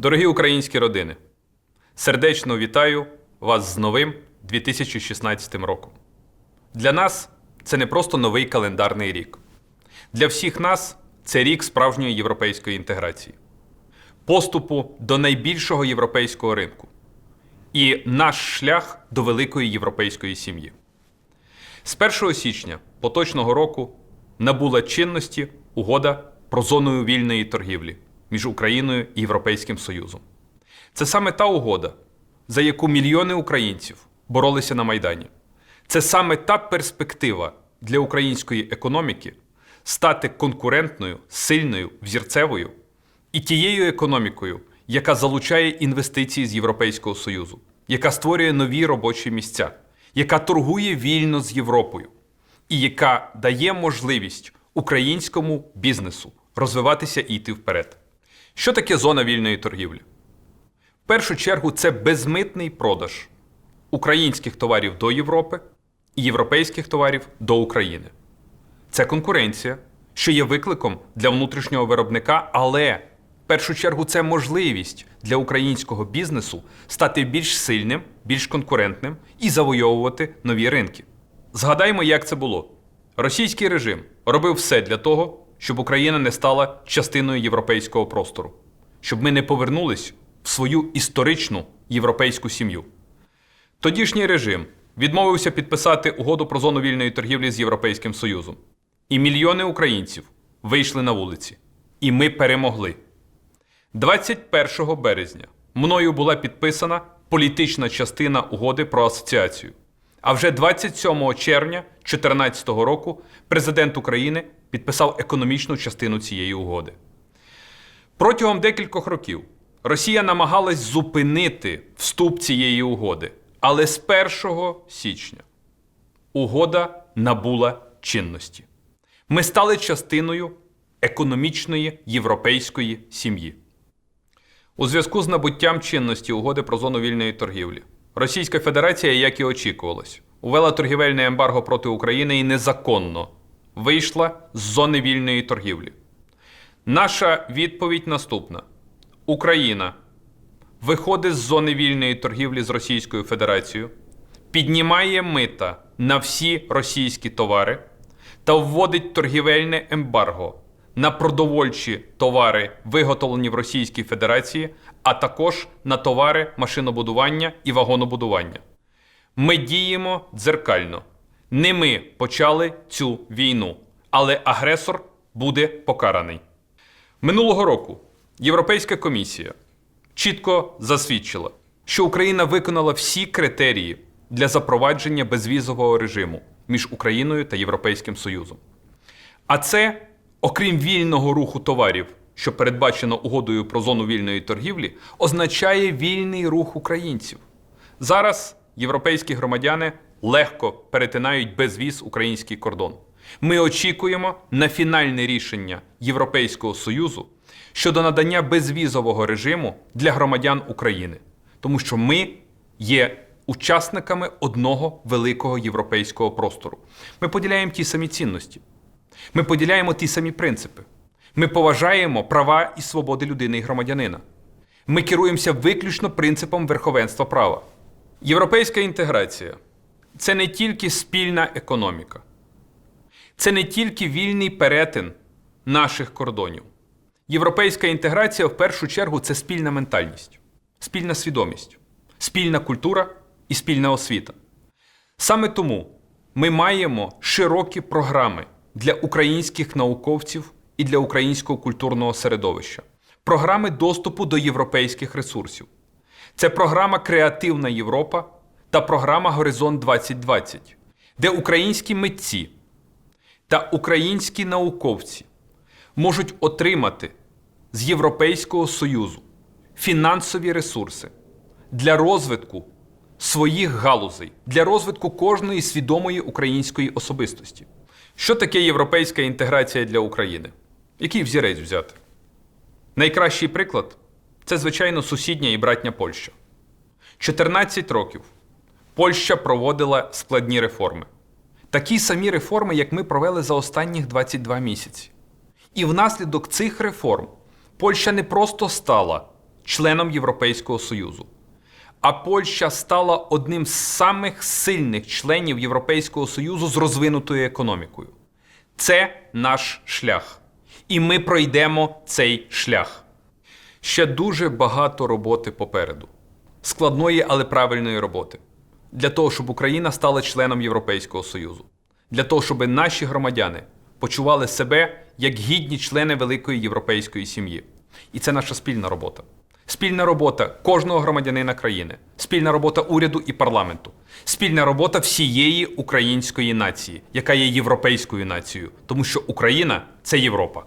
Дорогі українські родини, сердечно вітаю вас з новим 2016 роком. Для нас це не просто новий календарний рік. Для всіх нас це рік справжньої європейської інтеграції, поступу до найбільшого європейського ринку і наш шлях до великої європейської сім'ї. З 1 січня поточного року набула чинності угода про зоною вільної торгівлі між Україною і Європейським Союзом. Це саме та угода, за яку мільйони українців боролися на Майдані. Це саме та перспектива для української економіки стати конкурентною, сильною, взірцевою і тією економікою, яка залучає інвестиції з Європейського Союзу, яка створює нові робочі місця, яка торгує вільно з Європою і яка дає можливість українському бізнесу розвиватися і йти вперед. Що таке зона вільної торгівлі? В першу чергу це безмитний продаж українських товарів до Європи і європейських товарів до України. Це конкуренція, що є викликом для внутрішнього виробника, але в першу чергу це можливість для українського бізнесу стати більш сильним, більш конкурентним і завойовувати нові ринки. Згадаймо, як це було. Російський режим робив все для того, щоб Україна не стала частиною європейського простору, щоб ми не повернулись в свою історичну європейську сім'ю. Тодішній режим відмовився підписати угоду про зону вільної торгівлі з Європейським Союзом. І мільйони українців вийшли на вулиці. І ми перемогли. 21 березня мною була підписана політична частина угоди про асоціацію. А вже 27 червня 2014 року президент України підписав економічну частину цієї угоди. Протягом декількох років Росія намагалась зупинити вступ цієї угоди, але з 1 січня угода набула чинності. Ми стали частиною економічної європейської сім'ї. У зв'язку з набуттям чинності угоди про зону вільної торгівлі Російська Федерація, як і очікувалось, увела торгівельне ембарго проти України і незаконно вийшла з зони вільної торгівлі. Наша відповідь наступна: Україна виходить з зони вільної торгівлі з Російською Федерацією, піднімає мита на всі російські товари та вводить торгівельне ембарго на продовольчі товари, виготовлені в Російській Федерації, а також на товари машинобудування і вагонобудування. Ми діємо дзеркально. Не ми почали цю війну, але агресор буде покараний. Минулого року Європейська комісія чітко засвідчила, що Україна виконала всі критерії для запровадження безвізового режиму між Україною та Європейським Союзом. А це, окрім вільного руху товарів, що передбачено угодою про зону вільної торгівлі, означає вільний рух українців. Зараз європейські громадяни легко перетинають безвіз український кордон. Ми очікуємо на фінальне рішення Європейського Союзу щодо надання безвізового режиму для громадян України, тому що ми є учасниками одного великого європейського простору. Ми поділяємо ті самі цінності, ми поділяємо ті самі принципи. Ми поважаємо права і свободи людини і громадянина. Ми керуємося виключно принципом верховенства права. Європейська інтеграція це не тільки спільна економіка, це не тільки вільний перетин наших кордонів. Європейська інтеграція в першу чергу це спільна ментальність, спільна свідомість, спільна культура і спільна освіта. Саме тому ми маємо широкі програми для українських науковців і для українського культурного середовища, програми доступу до європейських ресурсів. Це програма Креативна Європа та програма Горизонт 2020, де українські митці та українські науковці можуть отримати з Європейського Союзу фінансові ресурси для розвитку своїх галузей, для розвитку кожної свідомої української особистості. Що таке європейська інтеграція для України? Який взірець взяти? Найкращий приклад це, звичайно, сусідня і братня Польща. 14 років Польща проводила складні реформи. Такі самі реформи, як ми провели за останніх 22 місяці. І внаслідок цих реформ Польща не просто стала членом Європейського Союзу. А Польща стала одним з самих сильних членів Європейського Союзу з розвинутою економікою. Це наш шлях. І ми пройдемо цей шлях. Ще дуже багато роботи попереду. Складної, але правильної роботи. Для того, щоб Україна стала членом Європейського Союзу. Для того, щоб наші громадяни почували себе як гідні члени великої європейської сім'ї. І це наша спільна робота. Спільна робота кожного громадянина країни, спільна робота уряду і парламенту, спільна робота всієї української нації, яка є європейською нацією, тому що Україна це Європа.